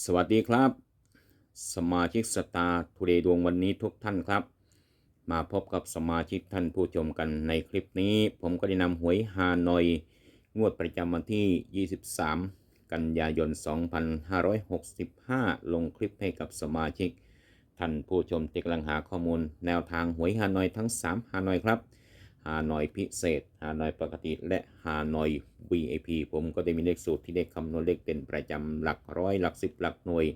สวัสดีครับ สมาชิกสตาร์ทูเดย์ดวงวันนี้ทุกท่านครับ มาพบกับสมาชิกท่านผู้ชมกันในคลิปนี้ ผมก็ได้นำหวยฮานอย งวดประจำวันที่ 23 กันยายน 2565 ลงคลิปให้กับสมาชิก ท่านผู้ชมที่กำลังหาข้อมูล แนวทางหวยฮานอยทั้ง 3 ฮานอยครับ ฮานอยพิเศษฮานอยปกติ และฮานอย VIP ผมก็ได้มีเลขสูตรที่ได้คำนวณเลขเด่นประจำหลักร้อยหลักสิบหลักหน่วย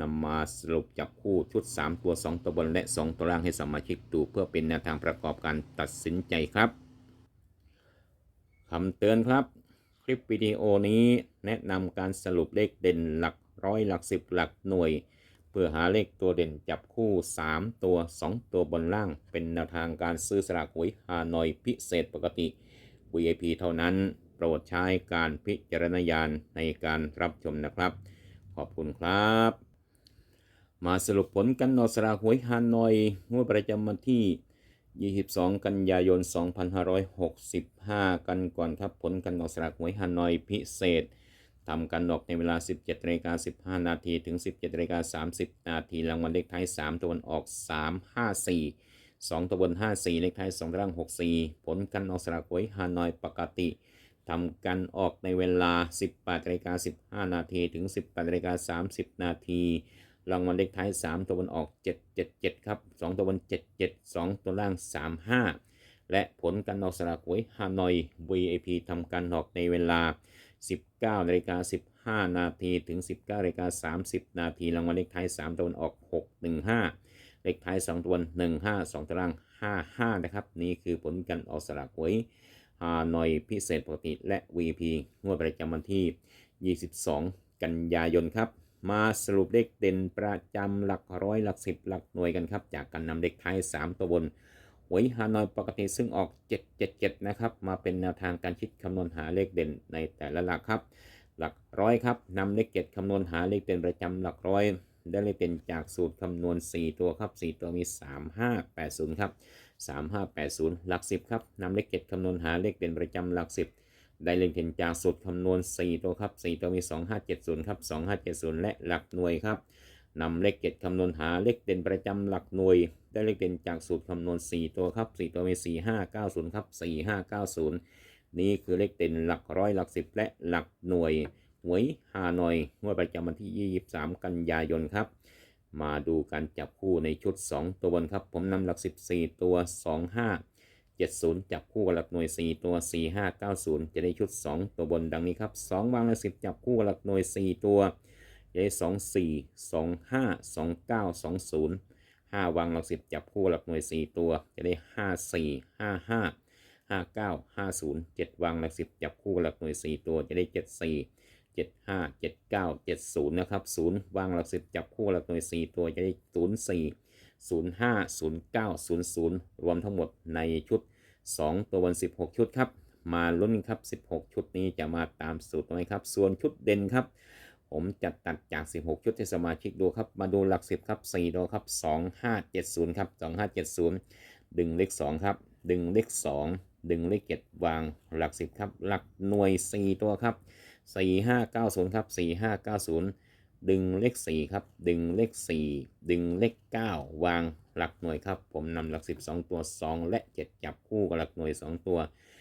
นำมาสรุปจับคู่ชุด 3 ตัว 2 ตัวบนและ 2 ตัวล่างให้สมาชิกดูเพื่อเป็นแนวทางประกอบการตัดสินใจครับคำเตือนครับ คลิปวิดีโอนี้แนะนำการสรุปเลขเด่นหลักร้อยหลักสิบหลักหน่วย เพื่อหาเลขตัวเด่นจับคู่ 3 ตัว 2 ตัวบนล่าง เป็นแนวทางการซื้อสลากหวยฮานอยพิเศษปกติ VIP เท่านั้น โปรดใช้การพิจารณญาณในการรับชมนะครับ ขอบคุณครับ มาสรุปผลกันนอสลากหวยฮานอย งวดประจำวันที่ 22 กันยายน 2565 กันก่อนครับผลกันนอสลากหวยฮานอยพิเศษ ทำกันออกในเวลา 17นาฬิกา15 นาทีถึง 17นาฬิกา30 นาทีรางวัลเลขท้าย 3 ตัวบออก 3 5 4 2 ตัวบน 5 4 เลขท้าย2ตัวล่าง 6 4 ผลกันออกสลากหวยฮานอยปกติทำกันออกในเวลา 18นาฬิกา15 นาทีถึง 18นาฬิกา30 นาทีรางวัลเลขท้าย 3 ตัวบนออก 777 ครับ 2 ตัวบน 77 2 ตัวล่าง 35 และผลการออกสลากหวยฮานอย VIP ทำการออกในเวลา 19นาฬิกา15 นาทีถึง 19นาฬิกา30 นาทีรางวัลเลขท้าย 3ตัวนออก 615 เลขท้าย 2 ตัวบน15 2ตัวล่าง 55 นะครับ นี่คือผลการออกสลากหวยฮานอยพิเศษปกติและ VP งวดประจำวันที่ 22 กันยายนครับ มาสรุปเลขเด่นประจำหลักร้อยหลักสิบหลักหน่วยกันครับ จากการนำเลขท้าย 3 ตัวบน หวยฮานอยปกติซึ่งออก 777 นะครับ มาเป็นแนวทางการคิดคำนวณหาเลขเด่นในแต่ละหลักครับ หลักร้อยครับนำเลขเจ็ดคำนวณหาเลขเด่นประจำหลักร้อย ได้เลขเด่นจากสูตรคำนวณ 4 ตัวครับ 4 ตัวมี 3580 ครับ 3580 หลัก 10 ครับนำเลขเจ็ดคำนวณหาเลขเด่นประจำหลัก 10ได้เลขเด่นจากสูตรคำนวณ 4 ตัวครับ 4 ตัวมี 2570 ครับ 2570 และหลักหน่วยครับ นำเลขเจ็ดคำนวณหาเลขเด่นประจำหลักหน่วย ได้เลขเด่นจากสูตรคำนวณ 4 ตัวครับ 4 ตัวมี4590 ครับ 4590 นี่คือเลขเด่นหลักร้อยหลักสิบและหลักหน่วยหวยฮานอยงวดประจำวันที่ 23 กันยายนครับ มาดูการจับคู่ในชุด 2 ตัวบนครับ ผมนำหลัก 14 ตัว 25 70 จับคู่กับหลักหน่วย 4 ตัว 4590 จะได้ชุด 2 ตัวบนดังนี้ครับ 2 วางหลัก10 จับคู่กับหลักหน่วย 4 ตัว จะได้สองสี่สองห้าสองเก้าสองศูนย์ห้าวางหลักสิบจับคู่หลักหน่วยสี่ตัวจะได้ห้าสี่ห้าห้าห้าเก้าห้าศูนย์เจ็ดวางหลักสิบจับคู่หลักหน่วยสี่ตัวจะได้เจ็ดสี่เจ็ดห้าเจ็ดเก้าเจ็ดศูนย์นะครับศูนย์วางหลักสิบจับคู่หลักหน่วยสี่ตัวจะได้ศูนย์สี่ศูนย์ห้าศูนย์เก้าศูนย์ศูนย์รวมทั้งหมดในชุดสองตัวบนสิบหกชุดครับ มาลุ้นครับสิบหกชุดนี้จะมาตามสูตรไหมครับ ส่วนชุดเด่นครับ ผมจะตัดจาก 16 ชุดให้สมาชิกดูครับ มาดูหลัก 10 ครับ4ตัวครับ 2570 ครับ 2570 ดึงเลข 2 ครับ ดึงเลข 2 ดึงเลข 7 วางหลัก 10 ครับ หลักหน่วย 4 ตัวครับ 4590 ครับ 4590 ดึงเลข 4 ครับ ดึงเลข 4 ดึงเลข 9 วางหลักหน่วยครับ ผมนำหลัก 10 2 ตัว 2 และ 7 จับคู่กับหลักหน่วย 2 ตัว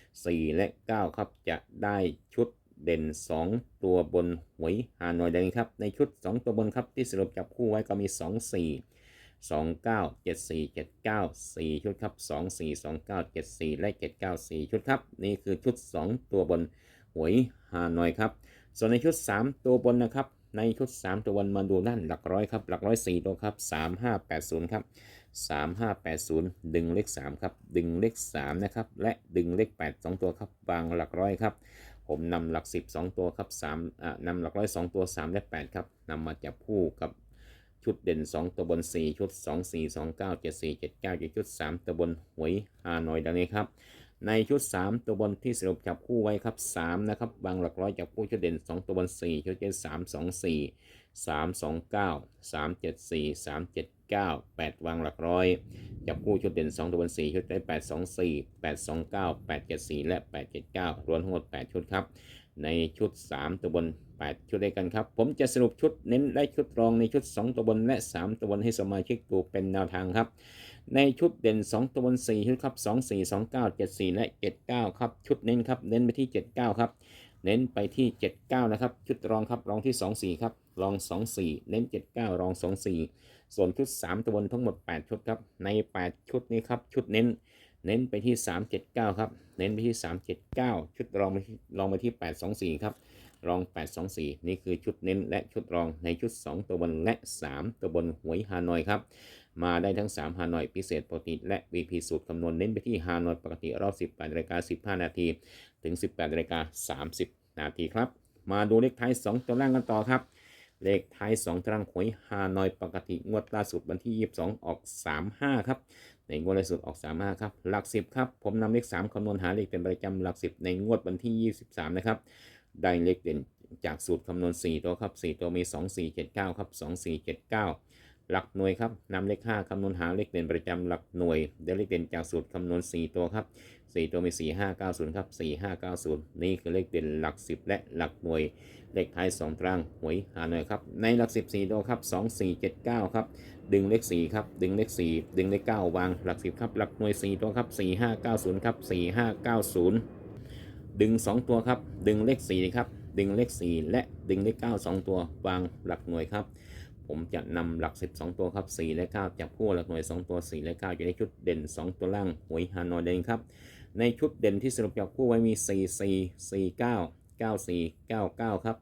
4 และ 9 ครับ จะได้ชุด เด่น 2 ตัวบนหวยฮานอยดังนี้ครับ ในชุด 2 ตัวบนครับที่สรุปจับคู่ไว้ก็มี 2 4 2 9 7 4 7 9 4 ชุดครับ 2 4 2 9 7 4 และ 7 9 4 ชุดครับ นี่คือชุด 2 ตัวบนหวยฮานอยครับ ส่วนในชุด 3 ตัวบนนะครับ ในชุด 3 ตัวบนมาดูด้านหลักร้อยครับ หลักร้อย 4 ตัวครับ 3580 ครับ 3580 ดึงเลข 3 ครับ ดึงเลข 3 นะครับ และดึงเลข 8 2 ตัวครับวางหลักร้อยครับ ผมนำหลัก 10 2 ตัวครับ3อ่านำหลักร้อย2ตัว 3 และ 8 ครับนำมาจับคู่กับชุดเด่น 2 ตัวบน 4 ชุด 2 4 2 9 7 4 7 9อยู่ชุด 3 ตัวบนหวยฮานอยดังนี้ครับ ในชุด 3 ตัวบนที่สรุปจับคู่ไว้ครับ 3 นะครับวางหลักร้อยจับคู่ชุดเด่น 2 ตัวบน 4 ชุดเด่น3 2 4 3 2 9 3 7 4 3 7 9 8 วางหลักร้อย จับคู่ชุดเด่น 2 ตัวบน4ชุดได้ 8 2 4 8 2 9 8 7 4 และ 8 7 9 รวมทั้งหมด 8 ชุดครับ ในชุด 3 ตัวบน 8 ชุดด้วยกันครับ ผมจะสรุปชุดเน้นและชุดรองในชุด 2 ตัวบนและ 3 ตัวบนให้สมาชิกดูเป็นแนวทางครับ ในชุดเด่น 2 ตัวบน 4 ชุดครับ 2 4 2 9 7 4 และ 79 ครับ ชุดเน้นครับ เน้นไปที่ 79 ครับ เน้นไปที่ 79 นะครับ ชุดรองครับรองที่ 24 ครับ รอง 24 เน้น 79 รอง 24 ส่วนชุด 3ตัวบนทั้งหมด 8 ชุดครับ ใน 8 ชุดนี้ครับ ชุดเน้น เน้นไปที่ 379 ครับ เน้นไปที่ 379 ชุดรองไปที่รองไปที่ 824 ครับ รอง 824 นี่คือชุดเน้นและชุดรองในชุด 2 ตัวบนและ 3 ตัวบนหวยฮานอยครับ มาได้ทั้ง 3 ฮานอยพิเศษปกติ และ VP สูตรคำนวณเน้นไปที่ฮานอยปกติรอบ 18นาฬิกา15 นาที ถึง 18นาฬิกา30 นาทีครับ มาดูเลขท้าย 2 ตัวล่างกันต่อครับ เลขท้าย 2ตารางหวยฮานอยปกติ งวดล่าสุดวันที่ 22 ออก 35 ครับ ในงวดล่าสุดออก 35 ครับ หลัก 10 ครับ ผมนำเลข 3คำนวณหาเลขเป็นประจำหลัก 10 ในงวดวันที่ 23 นะครับ ได้เลขเด่นจากสูตรคำนวณ 4 ตัวครับ 4 ตัวมี 2 4 7 9 ครับ 2 4 7 9 หลักหน่วยครับนำเลข5คำนวณหาเลขเด่นประจำหลักหน่วยได้เลขเด่นจากสูตรคำนวณ 4 ตัวครับ 4 ตัวมี 4 5 9 0 ครับ 4 5 9 0 นี่คือเลขเด่นหลัก 10 และหลักหน่วย เลขท้าย 2 ตรางหวยหาหน่อยครับ ในหลัก10 4ตัวครับ 2 4 7 9 ครับ ดึงเลข 4 ครับ ดึงเลข 4 ดึงเลข 9 วางหลัก 10 ครับ หลักหน่วย 4 ตัวครับ 4 5 9 0 ครับ 4 5 9 0ดึง 2 ตัวครับ ดึงเลข4ครับ ดึงเลข 4 และดึงเลข 9 2 ตัว วางหลักหน่วยครับ ผมจะนำหลัก 10 2 ตัวครับ 4 และ 9จับคู่หลักหน่วย 2 ตัว 4 และ 9 อยู่ในชุดเด่น 2 ตัวล่างหวยฮานอยเด่นครับ ในชุดเด่นที่สรุปจับคู่ไว้มี 4 4 4 9 9 4 9 9 ครับ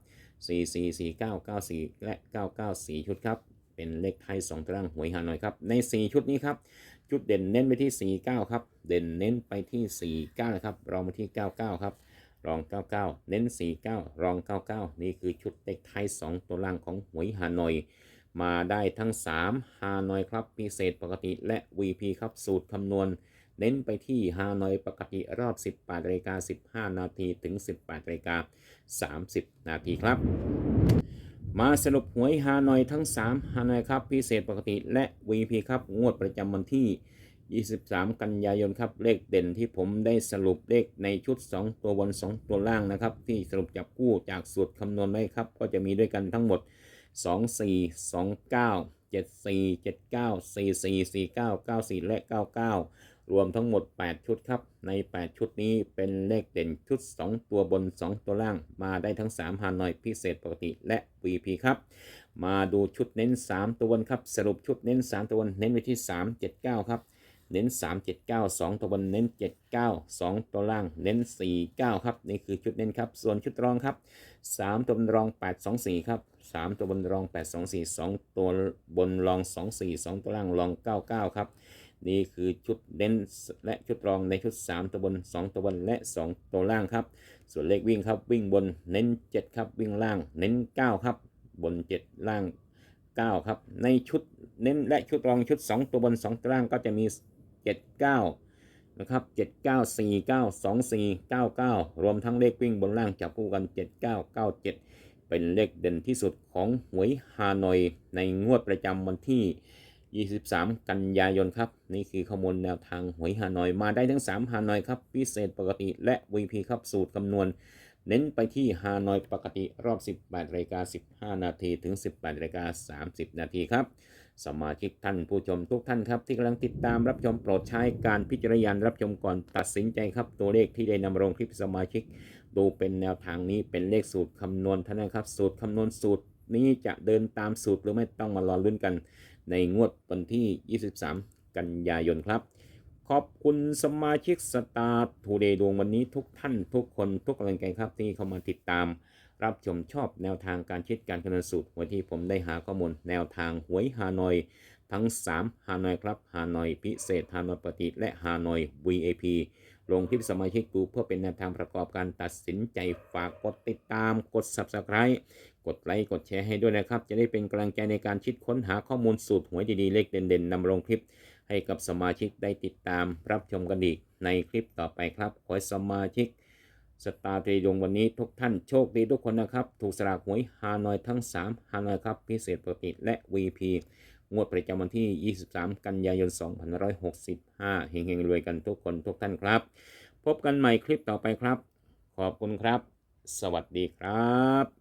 4 4 4 9 9 4 และ 99 4 ชุดครับ เป็นเลขไทย 2ตารางหวยฮานอยครับ ใน 4 ชุดนี้ครับ ชุดเด่นเน้นไปที่ 49 ครับ เด่นเน้นไปที่ 49นะครับ รองมาที่ 99 ครับรอง 99 เน้น 49 รอง 99 นี่คือชุดเลขไทย 2 ตัวล่างของหวยฮานอย มาได้ทั้ง 3 ฮานอยครับพิเศษปกติและ VP ครับสูตรคำนวณ เน้นไปที่ฮานอยปกติรอบ 18นาฬิกา15 นาทีถึง 18นาฬิกา30 นาทีครับ มาสรุปหวยฮานอยทั้ง 3 ฮานอยครับพิเศษปกติและ VP ครับงวดประจำวันที่ 23 กันยายนครับเลขเด่นที่ผมได้สรุปเลขในชุด 2 ตัวบน2 ตัวล่างนะครับ ที่สรุปจับคู่จากสูตรคำนวณไว้ครับ ก็จะมีด้วยกันทั้งหมด 2 4 2 9 7 4 7 9 4 4 4 9 9 4 และ 99 รวมทั้งหมด 8 ชุดครับ ใน 8 ชุดนี้เป็นเลขเด่นชุด 2 ตัวบน 2 ตัวล่าง มาได้ทั้ง3ฮานอยพิเศษปกติและ VP ครับ มาดูชุดเน้น 3 ตัวบนครับ สรุปชุดเน้น 3 ตัวบนเน้นไปที่ 3 7 9 ครับ เน้น 3 7 9 2 ตัวบน เน้น 7 9 2 ตัวล่าง เน้น 4 9 ครับ นี่คือชุดเน้นครับ ส่วนชุดรองครับ 3 ตัวรอง 8 2 4 ครับ 3 ตัวบนรอง 8 2 4 2 ตัวบนรอง 2 4 2 ตัวล่างรอง 99 ครับ นี่คือชุดเน้นและชุดรองในชุด 3 ตัวบน 2 ตัวบนและ 2 ตัวล่างครับ ส่วนเลขวิ่งครับวิ่งบนเน้น 7 ครับ วิ่งล่างเน้น 9 ครับ บน 7 ล่าง 9 ครับ ในชุดเน้นและชุดรองชุด 2 ตัวบน 2 ตัวล่างก็จะมี 7 9นะครับ 7 9 4 9 2 4 9 9 รวมทั้งเลขวิ่งบนล่างจับคู่กัน 7 9 9 7 เป็นเลขเด่นที่สุดของหวยฮานอย ในงวดประจำวันที่ 23 กันยายนครับ นี่คือข้อมูลแนวทางหวยฮานอยมาได้ทั้ง 3 ฮานอยครับพิเศษปกติและ VP ครับสูตรคำนวณ เน้นไปที่ฮานอยปกติรอบ 18นาฬิกา15 นาทีถึง 18นาฬิกา30 นาทีครับสมาชิกท่านผู้ชมทุกท่านครับที่กำลังติดตามรับชมโปรดใช้การพิจารณารับชมก่อนตัดสินใจครับตัวเลขที่ได้นำลงคลิปสมาชิก ดูเป็นแนวทางนี้เป็นเลขสูตรคำนวณเท่านั้นครับ สูตรคำนวณสูตรนี้จะเดินตามสูตรหรือไม่ต้องมารอลุ้นกัน ในงวดวันที่ 23 กันยายนครับ ขอบคุณสมาชิกสตาร์ทูเดย์ดวงวันนี้ทุกท่านทุกคนทุกกำลังใจครับที่เข้ามาติดตาม รับชมชอบแนวทางการคิดการคำนวณสูตรหวยที่ผมได้หาข้อมูลแนวทางหวยฮานอยทั้ง 3 ฮานอยครับ ฮานอยพิเศษ ฮานอยปกติและฮานอย VAP ลงคลิปสมาชิกดูเพื่อเป็นแนวทางประกอบการตัดสินใจฝากกดติดตามกด Subscribe กดไลค์กดแชร์ให้ด้วยนะครับ จะได้เป็นกำลังใจในการคิดค้นหาข้อมูลสูตรหวยดีๆ เลขเด่นๆนำลงคลิป ให้กับสมาชิกได้ติดตามรับชมกันอีกในคลิปต่อไปครับ ขอให้สมาชิกสตาร์ทรีดงวันนี้ทุกท่านโชคดีทุกคนนะครับ ถูกสลากหวยฮานอยทั้ง 3 ฮานอยครับ พิเศษปกติและ VP งวดประจำวันที่ 23 กันยายน 2565 เฮงๆ รวยกันทุกคนทุกท่านครับ พบกันใหม่คลิปต่อไปครับ ขอบคุณครับ สวัสดีครับ